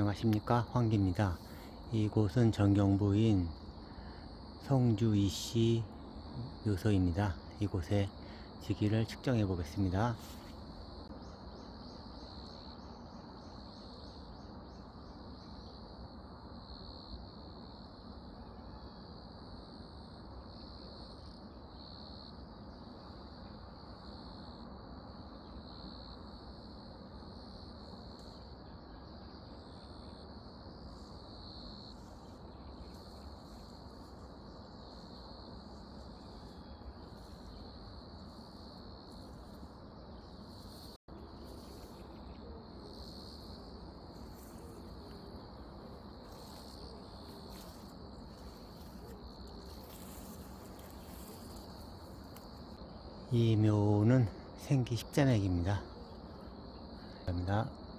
안녕하십니까 황기입니다. 이곳은 정경부인 성주 이씨 묘소입니다. 이곳에 지기를 측정해 보겠습니다. 이 묘는 생기 십자맥입니다. 감사합니다.